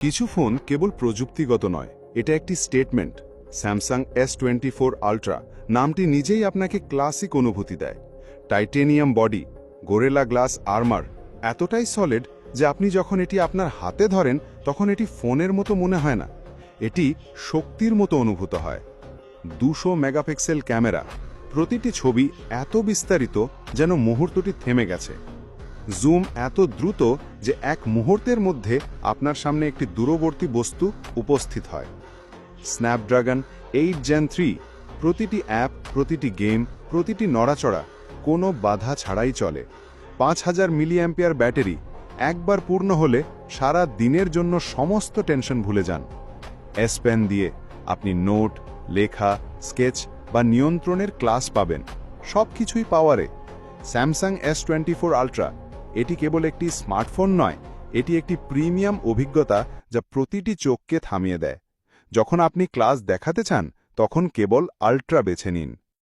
কিছু ফোন কেবল প্রযুক্তিগত নয়, এটা একটি statement Samsung S twenty four ultra নামটি নিজেই আপনাকে ক্লাসিক অনুভূতি দেয়। Titanium body gorilla glass armour এতটাই সলিড যে আপনি যখন এটি আপনার হাতে ধরেন, তখন এটি ফোনের মতো মনে হয় না। এটি শক্তির মতো অনুভূত হয়। দুশো মেগাপিক্সেল ক্যামেরা। প্রতিটি ছবি এত বিস্তারিত যেন মুহূর্তটি থেমে গেছে। জুম এত দ্রুত যে এক মুহূর্তের মধ্যে আপনার সামনে একটি দূরবর্তী বস্তু উপস্থিত হয়। স্ন্যাপড্রাগন এইট জেন থ্রি প্রতিটি অ্যাপ প্রতিটি গেম প্রতিটি নড়াচড়া কোনো বাধা ছাড়াই চলে। পাঁচ হাজার মিলি অ্যাম্পিয়ার ব্যাটারি একবার পূর্ণ হলে সারা দিনের জন্য সমস্ত টেনশন ভুলে যান। এস পেন দিয়ে আপনি নোট, লেখা, স্কেচ বা নিয়ন্ত্রণের ক্লাস পাবেন। সব কিছুই পাওয়ারে Samsung S twenty four ultra এটি কেবল একটি স্মার্টফোন নয়, এটি একটি প্রিমিয়াম অভিজ্ঞতা যা প্রতিটি চোখকে থামিয়ে দেয়। যখন আপনি ক্লাস দেখাতে চান, তখন কেবল আল্ট্রা বেছে নিন।